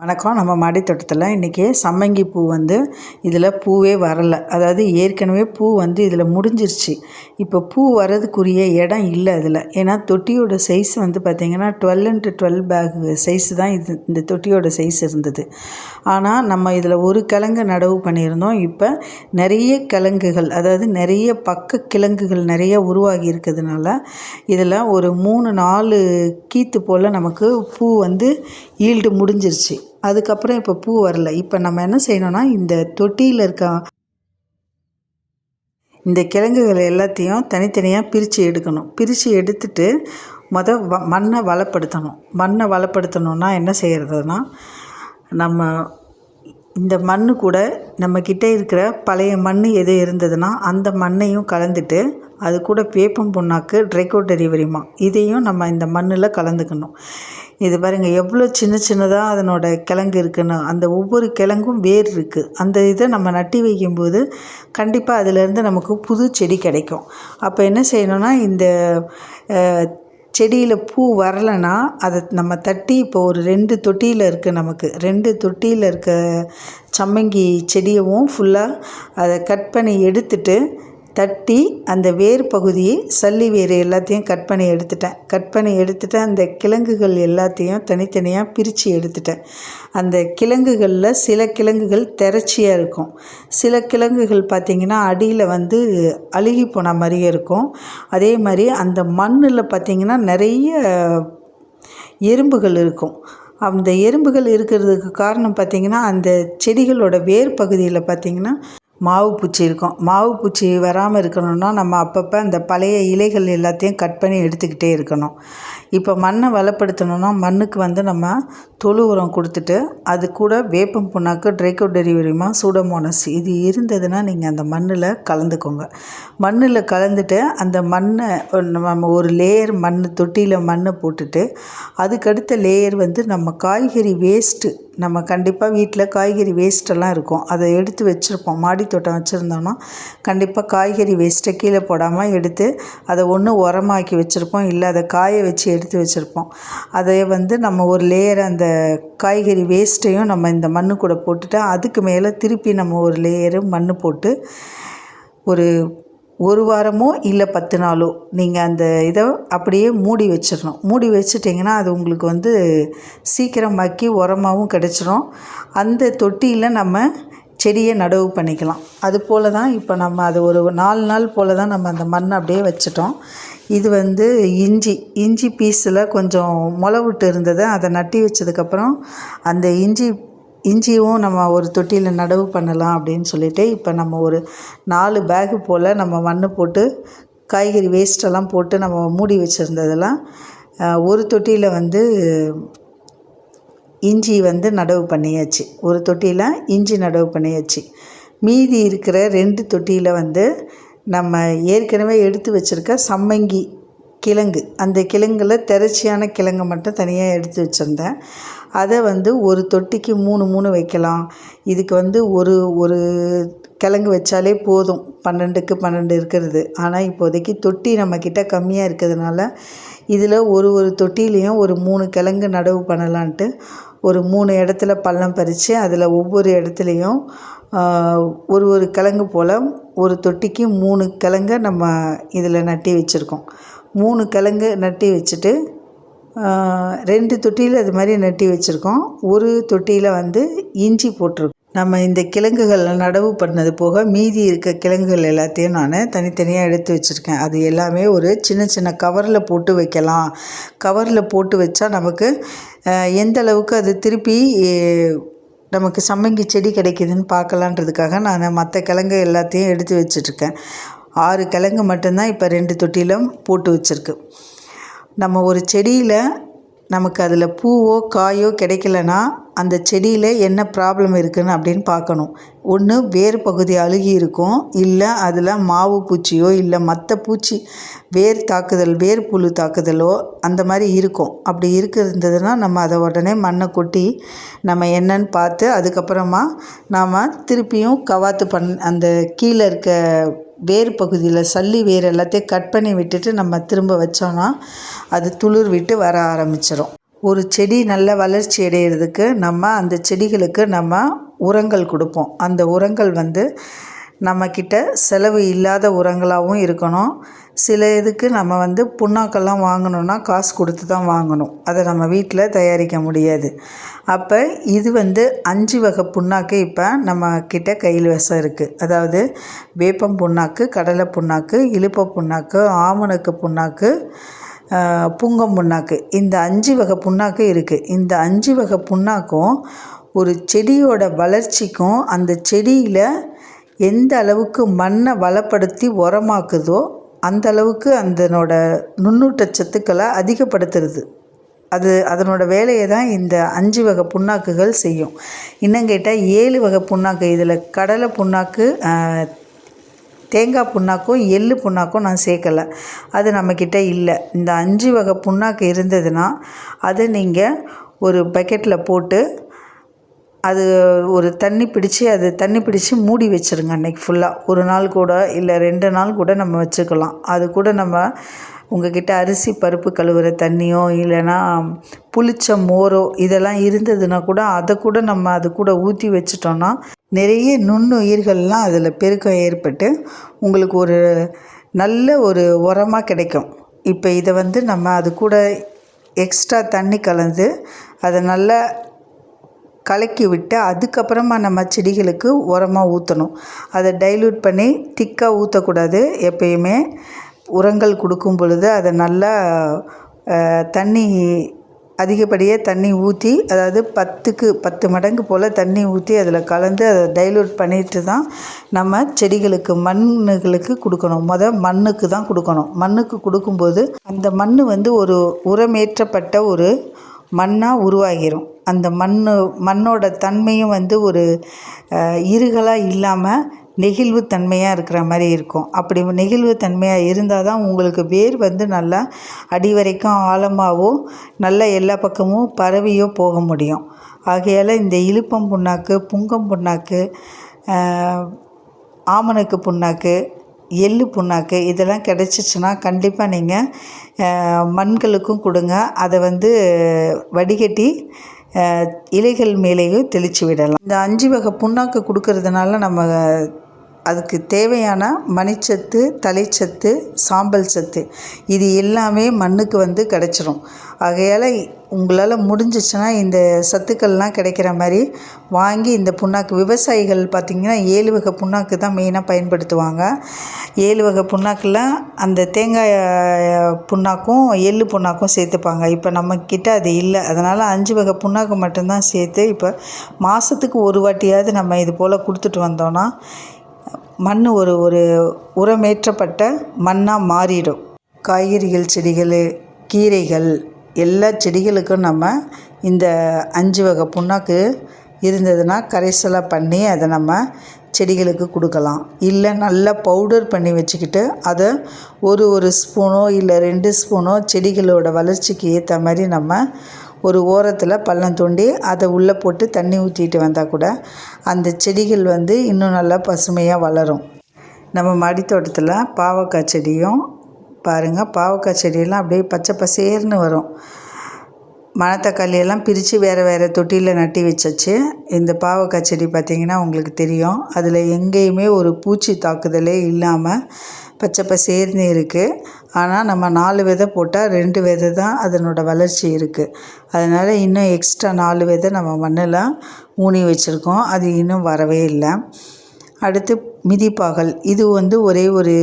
வணக்கம். நம்ம மாடித்தோட்டத்தில் இன்றைக்கி சம்மங்கி பூ வந்து இதில் பூவே வரலை. அதாவது ஏற்கனவே பூ வந்து இதில் முடிஞ்சிருச்சு. இப்போ பூ வர்றதுக்குரிய இடம் இல்லை அதில் ஏன்னா தொட்டியோட சைஸ் வந்து பார்த்திங்கன்னா twelve into twelve back size தான் இது இந்த தொட்டியோட சைஸ் இருந்தது. ஆனால் நம்ம இதில் ஒரு கிழங்கு நடவு பண்ணியிருந்தோம். இப்போ நிறைய கிழங்குகள் அதாவது நிறைய பக்க கிழங்குகள் நிறைய உருவாகி இருக்கிறதுனால இதில் ஒரு மூணு நாலு கீத்து போல் நமக்கு பூ வந்து ஈல்டு முடிஞ்சிருச்சு. அதுக்கப்புறம் இப்போ பூ வரல. இப்போ நம்ம என்ன செய்யணும்னா இந்த தொட்டியில் இருக்க இந்த கிழங்குகள் எல்லாத்தையும் தனித்தனியாக பிரித்து எடுக்கணும். பிரித்து எடுத்துட்டு மொதல் வ மண்ணை வளப்படுத்தணும். மண்ணை வளப்படுத்தணும்னா என்ன செய்கிறதுனா நம்ம இந்த மண் கூட நம்மக்கிட்ட இருக்கிற பழைய மண் எது இருந்ததுன்னா அந்த மண்ணையும் கலந்துட்டு அது கூட வேப்பம் புண்ணாக்கு ட்ரைகோ டெலிவரிமா இதையும் நம்ம இந்த மண்ணில் கலந்துக்கணும். இது பாருங்கள் எவ்வளோ சின்ன சின்னதாக அதனோட கிழங்கு இருக்குன்னு. அந்த ஒவ்வொரு கிழங்கும் வேர் இருக்குது அந்த இதை நம்ம நட்டி வைக்கும்போது கண்டிப்பாக அதிலேருந்து நமக்கு புது செடி கிடைக்கும். அப்போ என்ன செய்யணும்னா இந்த செடியில் பூ வரலைன்னா அதை நம்ம தட்டி இப்போ ஒரு ரெண்டு தொட்டியில் இருக்குது நமக்கு. ரெண்டு தொட்டியில் இருக்க சம்மங்கி செடியவும் ஃபுல்லாக அதை கட் பண்ணி எடுத்துட்டு தட்டி அந்த வேர் பகுதியை சல்லி வேர் எல்லாத்தையும் கட் பண்ணி எடுத்துட்டேன். கட் பண்ணி எடுத்துட்டு அந்த கிழங்குகள் எல்லாத்தையும் தனித்தனியாக பிரித்து எடுத்துட்டேன். அந்த கிழங்குகளில் சில கிழங்குகள் திரச்சியாக இருக்கும். சில கிழங்குகள் பார்த்திங்கன்னா அடியில் வந்து அழுகி போன மாதிரியே இருக்கும். அதே மாதிரி அந்த மண்ணில் பார்த்திங்கன்னா நிறைய எறும்புகள் இருக்கும். அந்த எறும்புகள் இருக்கிறதுக்கு காரணம் பார்த்திங்கன்னா அந்த செடிகளோட வேர் பகுதியில் பார்த்திங்கன்னா மாவு பூச்சி இருக்கும். மாவு பூச்சி வராமல் இருக்கணும்னா நம்ம அப்பப்போ அந்த பழைய இலைகள் எல்லாத்தையும் கட் பண்ணி எடுத்துக்கிட்டே இருக்கணும். இப்போ மண்ணை வளப்படுத்தணும்னா மண்ணுக்கு வந்து நம்ம தொழு உரம் கொடுத்துட்டு அது கூட வேப்பம் புண்ணாக்கு ட்ரைகோ டெரிவரிமா சூடமோனஸ் இது இருந்ததுன்னா நீங்கள் அந்த மண்ணில் கலந்துக்கோங்க. மண்ணில் கலந்துட்டு அந்த மண்ணை நம்ம ஒரு லேயர் மண் தொட்டியில் மண்ணை போட்டுட்டு அதுக்கடுத்த லேயர் வந்து நம்ம காய்கறி வேஸ்ட்டு நம்ம கண்டிப்பாக வீட்டில் காய்கறி வேஸ்ட்டெல்லாம் இருக்கும். அதை எடுத்து வச்சுருப்போம். மாடி தோட்டம் வச்சுருந்தோம்னா கண்டிப்பாக காய்கறி வேஸ்ட்டை கீழே போடாமல் எடுத்து அதை ஒன்று உரமாக்கி வச்சுருப்போம். இல்லை அதை காய வச்சு எடுத்து வச்சுருப்போம். அதை வந்து நம்ம ஒரு லேயர் அந்த காய்கறி வேஸ்ட்டையும் நம்ம இந்த மண்ணு கூட போட்டுட்டு அதுக்கு மேலே திருப்பி நம்ம ஒரு லேயரு மண் போட்டு ஒரு ஒரு வாரமோ இல்லை பத்து நாளோ நீங்கள் அந்த இதை அப்படியே மூடி வச்சிடணும். மூடி வச்சிட்டிங்கன்னா அது உங்களுக்கு வந்து சீக்கிரம் மக்கி உரமாகவும் கிடச்சிரும். அந்த தொட்டியில் நம்ம செடியை நடவு பண்ணிக்கலாம். அது போல் தான் இப்போ நம்ம அது ஒரு நாலு நாள் போல் தான் நம்ம அந்த மண்ணை அப்படியே வச்சிட்டோம். இது வந்து இஞ்சி இஞ்சி பீஸில் கொஞ்சம் முளை விட்டு இருந்தது அதை நட்டி வச்சதுக்கப்புறம் அந்த இஞ்சி இஞ்சியும் நம்ம ஒரு தொட்டியில் நடவு பண்ணலாம் அப்படின்னு சொல்லிட்டு இப்போ நம்ம ஒரு நாலு பேகு போல் நம்ம மண் போட்டு காய்கறி வேஸ்ட்டெல்லாம் போட்டு நம்ம மூடி வச்சுருந்ததெல்லாம் ஒரு தொட்டியில் வந்து இஞ்சி வந்து நடவு பண்ணியாச்சு. ஒரு தொட்டியில் இஞ்சி நடவு பண்ணியாச்சு. மீதி இருக்கிற ரெண்டு தொட்டியில் வந்து நம்ம ஏற்கனவே எடுத்து வச்சுருக்க சம்மங்கி கிழங்கு. அந்த கிழங்கில் திரச்சியான கிழங்கு மட்டும் தனியாக எடுத்து வச்சுருந்தேன். அதை வந்து ஒரு தொட்டிக்கு மூணு மூணு வைக்கலாம். இதுக்கு வந்து ஒரு ஒரு கிழங்கு வச்சாலே போதும். பன்னெண்டுக்கு பன்னெண்டு இருக்கிறது. ஆனால் இப்போதைக்கு தொட்டி நம்மக்கிட்ட கம்மியாக இருக்கிறதுனால இதில் ஒரு ஒரு தொட்டிலையும் ஒரு மூணு கிழங்கு நடவு பண்ணலான்ட்டு ஒரு மூணு இடத்துல பள்ளம் பறித்து அதில் ஒவ்வொரு இடத்துலையும் ஒரு ஒரு கிழங்கு போல் ஒரு தொட்டிக்கு மூணு கிழங்க நம்ம இதில் நட்டி வச்சுருக்கோம். மூணு கிழங்கு நட்டி வச்சுட்டு ரெண்டு தொட்டியில் அது மாதிரி நட்டி வச்சுருக்கோம். ஒரு தொட்டியில் வந்து இஞ்சி போட்டிருக்கோம். நம்ம இந்த கிழங்குகள் நடவு பண்ணது போக மீதி இருக்க கிழங்குகள் எல்லாத்தையும் நான் தனித்தனியாக எடுத்து வச்சுருக்கேன். அது எல்லாமே ஒரு சின்ன சின்ன கவரில் போட்டு வைக்கலாம். கவரில் போட்டு வச்சா நமக்கு எந்த அளவுக்கு அது திருப்பி நமக்கு சம்மங்கி செடி கிடைக்கிதுன்னு பார்க்கலான்றதுக்காக நான் மற்ற கிழங்கு எல்லாத்தையும் எடுத்து வச்சிட்ருக்கேன் ஆறு கிழங்கு மட்டும்தான் இப்போ ரெண்டு தொட்டியிலும் போட்டு வச்சுருக்கு. நம்ம ஒரு செடியில் நமக்கு அதில் பூவோ காயோ கிடைக்கலன்னா அந்த செடியில் என்ன ப்ராப்ளம் இருக்குதுன்னு அப்படின்னு பார்க்கணும். ஒன்று வேர் பகுதி அழுகி இருக்கும். இல்லை அதில் மாவு பூச்சியோ இல்லை மற்ற பூச்சி வேர் தாக்குதல் வேர் புழு தாக்குதலோ அந்த மாதிரி இருக்கும். அப்படி இருந்ததுன்னா நம்ம அதை உடனே மண்ணை கொட்டி நம்ம என்னன்னு பார்த்து அதுக்கப்புறமா நாம் திருப்பியும் கவாத்து பண் அந்த கீழே இருக்க வேர் பகுதியில் சல்லி வேர் எல்லாத்தையும் கட் பண்ணி விட்டுட்டு நம்ம திரும்ப வச்சோன்னா அது துளிர் விட்டு வர ஆரம்பிச்சிடும் ஒரு செடி நல்ல வளர்ச்சி அடையிறதுக்கு நம்ம அந்த செடிகளுக்கு நம்ம உரங்கள் கொடுப்போம். அந்த உரங்கள் வந்து நம்மக்கிட்ட செலவு இல்லாத உரங்களாகவும் இருக்கணும். சில இதுக்கு நம்ம வந்து புண்ணாக்கெல்லாம் வாங்கணுன்னா காசு கொடுத்து தான் வாங்கணும். அதை நம்ம வீட்டில் தயாரிக்க முடியாது. அப்போ இது வந்து அஞ்சு வகை புண்ணாக்கு இப்போ நம்ம கிட்ட கையில் வசம் இருக்குது அதாவது வேப்பம் புண்ணாக்கு கடலை புண்ணாக்கு இலுப்பை புண்ணாக்கு ஆமணக்கு புண்ணாக்கு புங்கம் புண்ணாக்கு. இந்த அஞ்சு வகை புண்ணாக்கு இருக்குது இந்த அஞ்சு வகை புண்ணாக்கும் ஒரு செடியோட வளர்ச்சிக்கும் அந்த செடியில் எந்த அளவுக்கு மண்ணை வளப்படுத்தி உரமாக்குதோ அந்த அளவுக்கு அதனோட நுண்ணூட்ட சத்துக்களை அதிகப்படுத்துறது. அது அதனோட வேலையை தான் இந்த அஞ்சு வகை புண்ணாக்குகள் செய்யும். இன்னும் கேட்டால் ஏழு வகை புண்ணாக்கு. இதில் கடலை புண்ணாக்கு தேங்காய் புண்ணாக்கும் எள்ளு புண்ணாக்கும் நான் சேர்க்கலை. அது நம்மக்கிட்ட இல்லை. இந்த அஞ்சு வகை புண்ணாக்கு இருந்ததுன்னா அதை நீங்கள் ஒரு பக்கெட்டில் போட்டு அது ஒரு தண்ணி பிடிச்சி அது தண்ணி பிடிச்சி மூடி வச்சுருங்க அன்றைக்கி ஃபுல்லாக ஒரு நாள் கூட இல்லை ரெண்டு நாள் கூட நம்ம வச்சுக்கலாம். அது கூட நம்ம உங்ககிட்ட அரிசி பருப்பு கழுவுற தண்ணியோ இல்லைன்னா புளிச்ச மோரோ இதெல்லாம் இருந்ததுன்னா கூட அதை கூட நம்ம அது கூட ஊற்றி வச்சிட்டோன்னா நிறைய நுண்ணுயிர்கள்லாம் அதில் பெருக்கம் ஏற்பட்டு உங்களுக்கு ஒரு நல்ல ஒரு உரமாக கிடைக்கும். இப்போ இதை வந்து நம்ம அது கூட எக்ஸ்ட்ரா தண்ணி கலந்து அதை நல்லா கலக்கி விட்டு அதுக்கப்புறமா நம்ம செடிகளுக்கு உரமாக ஊற்றணும் அதை டைல்யூட் பண்ணி திக்காக ஊற்றக்கூடாது எப்பயுமே உரங்கள் கொடுக்கும் பொழுது அதை நல்லா தண்ணி அதிகப்படியாக தண்ணி ஊற்றி அதாவது பத்துக்கு பத்து மடங்கு போல் தண்ணி ஊற்றி அதில் கலந்து அதை டைலூட் பண்ணிட்டு தான் நம்ம செடிகளுக்கு மண்ணுகளுக்கு கொடுக்கணும். முத மண்ணுக்கு தான் கொடுக்கணும். மண்ணுக்கு கொடுக்கும்போது அந்த மண் வந்து ஒரு உரமேற்றப்பட்ட ஒரு மண்ணாக உருவாகிரும். அந்த மண் மண்ணோட தன்மையும் வந்து ஒரு அஹ், இருகலாக இல்லாமல் நெகிழ்வு தன்மையாக இருக்கிற மாதிரி இருக்கும். அப்படி நெகிழ்வு தன்மையாக இருந்தால் தான் உங்களுக்கு வேர் வந்து நல்லா அடி வரைக்கும் ஆழமாகவும் நல்லா எல்லா பக்கமும் பரவியோ போக முடியும். ஆகையால் இந்த இழுப்பம் புண்ணாக்கு புங்கம் புண்ணாக்கு ஆமணக்கு புண்ணாக்கு எள்ளு புண்ணாக்கு இதெல்லாம் கிடச்சிச்சின்னா கண்டிப்பாக நீங்கள் மண்களுக்கும் கொடுங்க. அதை வந்து வடிகட்டி இலைகள் மேலேயும் தெளித்து விடலாம். இந்த அஞ்சு வகை புண்ணாக்கு கொடுக்கறதுனால நம்ம அதுக்கு தேவையான மணிச்சத்து தலைச்சத்து சாம்பல் சத்து. இது எல்லாமே மண்ணுக்கு வந்து கிடச்சிரும். ஆகையால் உங்களால் முடிஞ்சிச்சுன்னா இந்த சத்துக்கள்லாம் கிடைக்கிற மாதிரி வாங்கி இந்த புண்ணாக்கு விவசாயிகள் பார்த்திங்கன்னா ஏழு வகை புண்ணாக்கு தான் மெயினாக பயன்படுத்துவாங்க. ஏழு வகை புண்ணாக்கில் அந்த தேங்காய் புண்ணாக்கும் எள்ளு புண்ணாக்கும் சேர்த்துப்பாங்க. இப்போ நம்மக்கிட்ட அது இல்லை. அதனால் அஞ்சு வகை புண்ணாக்கு மட்டும்தான் சேர்த்து இப்போ மாதத்துக்கு ஒரு வாட்டியாவது நம்ம இது போல் கொடுத்துட்டு வந்தோன்னா மண் ஒரு ஒரு உரமேற்றப்பட்ட மண்ணாக மாறிடும். காய்கறிகள் செடிகள் கீரைகள் எல்லா செடிகளுக்கும் நம்ம இந்த அஞ்சு வகை புண்ணாக்கு இருந்ததுன்னா கரைசலாக பண்ணி அதை நம்ம செடிகளுக்கு கொடுக்கலாம். இல்லை நல்லா பவுடர் பண்ணி வச்சுக்கிட்டு அதை ஒரு ஒரு ஸ்பூனோ இல்லை ரெண்டு ஸ்பூனோ செடிகளோட வளர்ச்சிக்கு ஏற்ற மாதிரி நம்ம ஒரு ஓரத்தில் பள்ளம் தோண்டி அதை உள்ளே போட்டு தண்ணி ஊற்றிட்டு வந்தால் கூட அந்த செடிகள் வந்து இன்னும் நல்லா பசுமையாக வளரும். நம்ம மாடித்தோட்டத்தில் பாவக்காய் செடியும் பாருங்கள் பாவக்காய் செடியெல்லாம் அப்படியே பச்சை பசேர்னு வரும். மணத்தக்காளியெல்லாம் பிரித்து வேறு வேறு தொட்டியில் நட்டி வச்சாச்சு. இந்த பாவக்காய் செடி பார்த்திங்கன்னா உங்களுக்கு தெரியும். அதில் எங்கேயுமே ஒரு பூச்சி தாக்குதலே இல்லாமல் பச்சை பசேர்னு இருக்குது ஆனால் நம்ம நாலு விதை போட்டால் ரெண்டு விதை தான் அதனோட வளர்ச்சி இருக்குது அதனால் இன்னும் எக்ஸ்ட்ரா நாலு விதை நம்ம மண்ணில் ஊனி வச்சுருக்கோம். அது இன்னும் வரவே இல்லை. அடுத்து மிதிப்பாகல் இது வந்து ஒரே ஒரு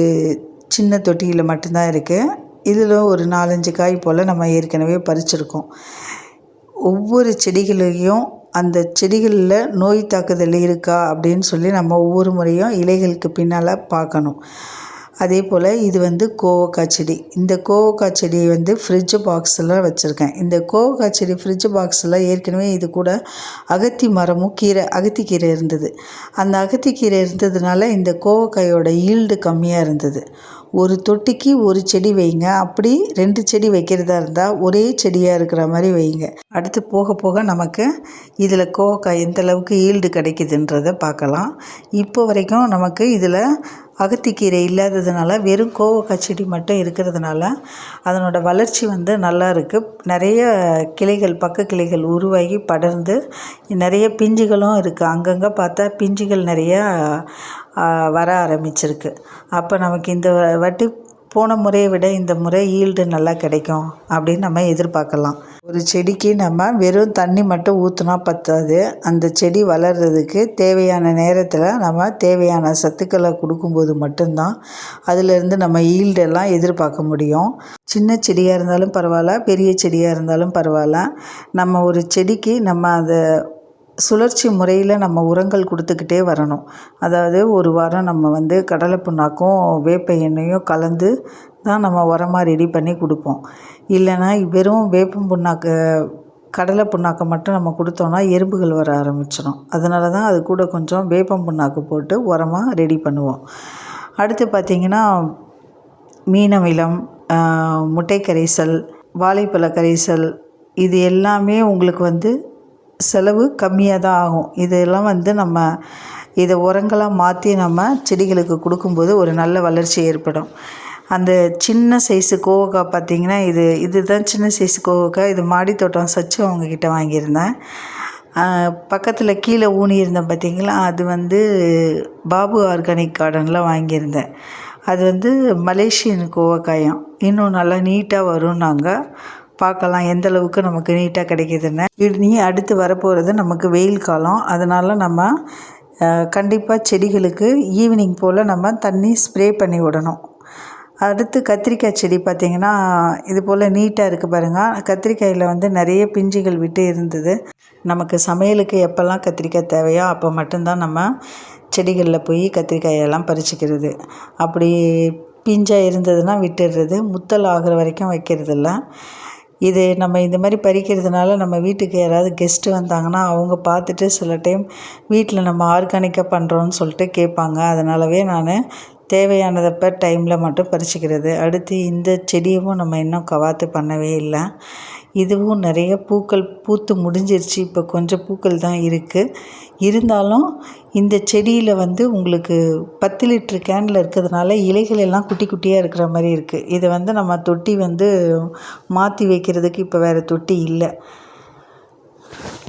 சின்ன தொட்டியில் மட்டும்தான் இருக்குது இதில் ஒரு நாலஞ்சு காய் போல் நம்ம ஏற்கனவே பறிச்சிருக்கோம். ஒவ்வொரு செடிகளையும் அந்த செடிகளில் நோய் தாக்குதல் இருக்கா அப்படின்னு சொல்லி நம்ம ஒவ்வொரு முறையும் இலைகளுக்கு பின்னால் பார்க்கணும். அதே போல் இது வந்து கோவக்காய் செடி. இந்த கோவக்காய் செடியை வந்து ஃப்ரிட்ஜ் பாக்ஸில் வச்சுருக்கேன். இந்த கோவக்காய் செடி ஃப்ரிட்ஜ் பாக்ஸில் ஏற்கனவே இது கூட அகத்தி மரமும் கீரை அகத்திக்கீரை இருந்தது. அந்த அகத்திக்கீரை இருந்ததுனால இந்த கோவக்காயோட ஈல்டு கம்மியாக இருந்தது. ஒரு தொட்டிக்கு ஒரு செடி வைங்க. அப்படி ரெண்டு செடி வைக்கிறதா இருந்தால் ஒரே செடியாக இருக்கிற மாதிரி வைங்க. அடுத்து போக போக நமக்கு இதில் கோவக்காய் எந்த அளவுக்கு ஈல்டு கிடைக்குதுன்றதை பார்க்கலாம். இப்போ வரைக்கும் நமக்கு இதில் அகத்திக்கீரை இல்லாததுனால வெறும் கோவக்காய் செடி மட்டும் இருக்கிறதுனால அதனோட வளர்ச்சி வந்து நல்லா இருக்குது நிறைய கிளைகள் பக்க கிளைகள் உருவாகி படர்ந்து நிறைய பிஞ்சுகளும் இருக்குது அங்கங்கே பார்த்தா பிஞ்சுகள் நிறையா வர ஆரம்பிச்சிருக்கு. அப்போ நமக்கு இந்த வாட்டி போன முறையை விட இந்த முறை ஈல்டு நல்லா கிடைக்கும் அப்படின்னு நம்ம எதிர்பார்க்கலாம். ஒரு செடிக்கு நம்ம வெறும் தண்ணி மட்டும் ஊற்றுனா பத்தாது. அந்த செடி வளர்கிறதுக்கு தேவையான நேரத்தில் நம்ம தேவையான சத்துக்களை கொடுக்கும்போது மட்டும்தான் அதிலிருந்து நம்ம ஈல்டெல்லாம் எதிர்பார்க்க முடியும். சின்ன செடியாக இருந்தாலும் பரவாயில்ல பெரிய செடியாக இருந்தாலும் பரவாயில்ல. நம்ம ஒரு செடிக்கு நம்ம அதை சுழற்சி முறையில் நம்ம உரங்கள் கொடுத்துக்கிட்டே வரணும். அதாவது ஒரு வாரம் நம்ம வந்து கடலை புண்ணாக்கும் வேப்ப எண்ணெயும் கலந்து தான் நம்ம உரமாக ரெடி பண்ணி கொடுப்போம். இல்லைன்னா வெறும் வேப்பம் புண்ணாக்கு கடலை புண்ணாக்கை மட்டும் நம்ம கொடுத்தோன்னா எறும்புகள் வர ஆரம்பிச்சிடும். அதனால தான் அது கூட கொஞ்சம் வேப்பம் புண்ணாக்கு போட்டு உரமாக ரெடி பண்ணுவோம். அடுத்து பார்த்திங்கன்னா மீனவிலம் முட்டை கரைசல் வாழைப்பழ கரைசல் இது எல்லாமே உங்களுக்கு வந்து செலவு கம்மியாக தான் ஆகும். இதெல்லாம் வந்து நம்ம இதை உரங்களாக மாற்றி நம்ம செடிகளுக்கு கொடுக்கும்போது ஒரு நல்ல வளர்ச்சி ஏற்படும். அந்த சின்ன சைஸு கோவக்காய் பார்த்திங்கன்னா இது இதுதான் சின்ன சைஸு கோவக்காய். இது மாடி தோட்டம் சச்சு அவங்கக்கிட்ட வாங்கியிருந்தேன். பக்கத்தில் கீழே ஊனியிருந்தேன் பார்த்திங்களா? அது வந்து பாபு ஆர்கானிக் கார்டனில் வாங்கியிருந்தேன். அது வந்து மலேசியன் கோவக்காயம். இன்னும் நல்லா நீட்டாக வரும்னாங்க. பார்க்கலாம் எந்த அளவுக்கு நமக்கு நீட்டாக கிடைக்கிதுன்னு. இனி அடுத்து வரப்போகிறது நமக்கு வெயில் காலம். அதனால் நம்ம கண்டிப்பாக செடிகளுக்கு ஈவினிங் போல் நம்ம தண்ணி ஸ்ப்ரே பண்ணி விடணும். அடுத்து கத்திரிக்காய் செடி பார்த்திங்கன்னா இது போல் நீட்டாக இருக்குது பாருங்கள் கத்திரிக்காயில் வந்து நிறைய பிஞ்சுகள் விட்டு இருந்தது. நமக்கு சமையலுக்கு எப்போல்லாம் கத்திரிக்காய் தேவையோ அப்போ மட்டும்தான் நம்ம செடிகளில் போய் கத்திரிக்காயெல்லாம் பறிச்சிக்கிறது. அப்படி பிஞ்சாக இருந்ததுன்னா விட்டுடுறது முத்தல் ஆகிற வரைக்கும் வைக்கிறதில்ல. இது நம்ம இந்த மாதிரி பறிக்கிறதுனால நம்ம வீட்டுக்கு யாராவது கெஸ்ட்டு வந்தாங்கன்னா அவங்க பார்த்துட்டு சில டைம் வீட்டில் நம்ம ஆர்கானிக்காக பண்ணுறோன்னு சொல்லிட்டு கேட்பாங்க. அதனாலவே நான் தேவையானதப்போ டைமில் மட்டும் பறிச்சுக்கிறது. அடுத்து இந்த செடியவும் நம்ம இன்னும் கவாத்து பண்ணவே இல்லை. இதுவும் நிறைய பூக்கள் பூத்து முடிஞ்சிருச்சு. இப்போ கொஞ்சம் பூக்கள் தான் இருக்குது இருந்தாலும் இந்த செடியில் வந்து உங்களுக்கு பத்து லிட்ரு கேனில் இருக்கிறதுனால இலைகள் எல்லாம் குட்டி குட்டியாக இருக்கிற மாதிரி இருக்குது இதை வந்து நம்ம தொட்டி வந்து மாற்றி வைக்கிறதுக்கு இப்போ வேறு தொட்டி இல்லை.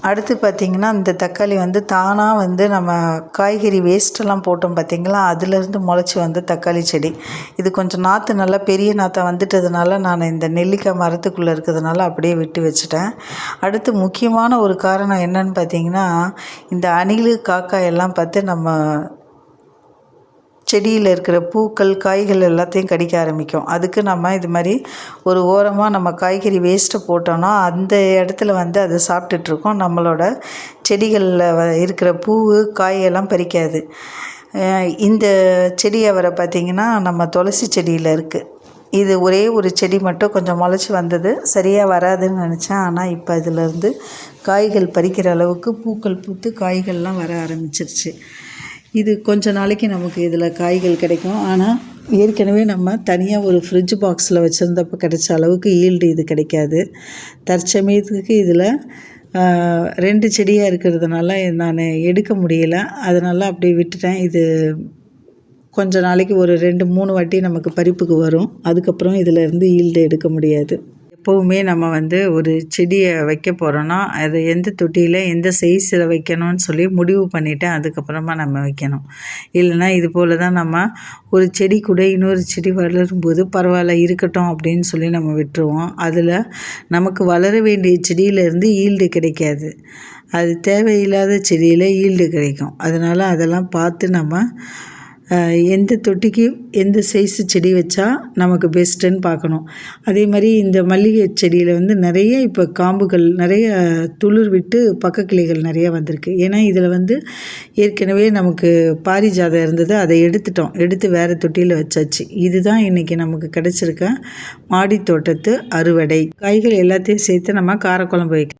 அடுத்து பார்த்திங்கன்னா இந்த தக்காளி வந்து தானாக வந்து நம்ம காய்கறி வேஸ்ட்டெல்லாம் போட்டோம் பார்த்திங்களா? அதுலேருந்து முளைச்சி வந்த தக்காளி செடி. இது கொஞ்சம் நாற்று நல்லா பெரிய நாற்றை வந்துட்டதுனால நான் இந்த நெல்லிக்காய் மரத்துக்குள்ளே இருக்கிறதுனால அப்படியே விட்டு வச்சுட்டேன். அடுத்து முக்கியமான ஒரு காரணம் என்னன்னு பார்த்திங்கன்னா இந்த அணில் காக்காய் எல்லாம் பார்த்து நம்ம செடியில் இருக்கிற பூக்கள் காய்கள் எல்லாத்தையும் கடிக்க ஆரம்பிக்கும். அதுக்கு நம்ம இது மாதிரி ஒரு ஓரமாக நம்ம காய்கறி வேஸ்ட்டை போட்டோன்னா அந்த இடத்துல வந்து அதை சாப்பிட்டுட்ருக்கோம் நம்மளோட செடிகளில் இருக்கிற பூ காயெல்லாம் பறிக்காது. இந்த செடியை வர பார்த்திங்கன்னா நம்ம துளசி செடியில் இருக்குது இது ஒரே ஒரு செடி மட்டும் கொஞ்சம் முளைச்சி வந்தது. சரியாக வராதுன்னு நினச்சேன். ஆனால் இப்போ இதிலேருந்து காய்கள் பறிக்கிற அளவுக்கு பூக்கள் பூத்து காய்கள்லாம் வர ஆரம்பிச்சிருச்சு. இது கொஞ்ச நாளைக்கு நமக்கு இதில் காய்கள் கிடைக்கும். ஆனால் ஏற்கனவே நம்ம தனியாக ஒரு ஃப்ரிட்ஜ் பாக்ஸில் வச்சுருந்தப்போ கிடைச்ச அளவுக்கு ஈல்டு இது கிடைக்காது. தற்சமயத்துக்கு இதில் ரெண்டு செடியாக இருக்கிறதுனால நான் எடுக்க முடியலை. அதனால் அப்படியே விட்டுட்டேன். இது கொஞ்ச நாளைக்கு ஒரு ரெண்டு மூணு வாட்டி நமக்கு பறிப்புக்கு வரும். அதுக்கப்புறம் இதில் இருந்து ஈல்டு எடுக்க முடியாது. எப்போவுமே நம்ம வந்து ஒரு செடியை வைக்க போகிறோன்னா அதை எந்த தொட்டியில் எந்த சைஸில் வைக்கணும்னு சொல்லி முடிவு பண்ணிவிட்டு அதுக்கப்புறமா நம்ம வைக்கணும். இல்லைன்னா இது போல் தான் நம்ம ஒரு செடி கூட இன்னொரு செடி வளரும்போது பரவாயில்ல இருக்கட்டும் அப்படின்னு சொல்லி நம்ம விட்டுருவோம். அதில் நமக்கு வளர வேண்டிய செடியிலேருந்து ஈல்டு கிடைக்காது. அது தேவையில்லாத செடியில் ஈல்டு கிடைக்கும். அதனால் அதெல்லாம் பார்த்து நம்ம எந்த தொட்டிக்கு எந்த சைஸு செடி வச்சா நமக்கு பெஸ்ட்டுன்னு பார்க்கணும். அதே மாதிரி இந்த மல்லிகை செடியில் வந்து நிறைய இப்போ காம்புகள் நிறைய துளிர் விட்டு பக்க கிளைகள் நிறைய வந்திருக்கு. ஏன்னா இதில் வந்து ஏற்கனவே நமக்கு பாரிஜாதம் இருந்தது அதை எடுத்துட்டோம். எடுத்து வேறு தொட்டியில் வச்சாச்சு. இதுதான் இன்றைக்கி நமக்கு கிடச்சிருக்க மாடி தோட்டத்து அறுவடை. காய்கள் எல்லாத்தையும் சேர்த்து நம்ம காரக்குழம்பு வைக்கணும்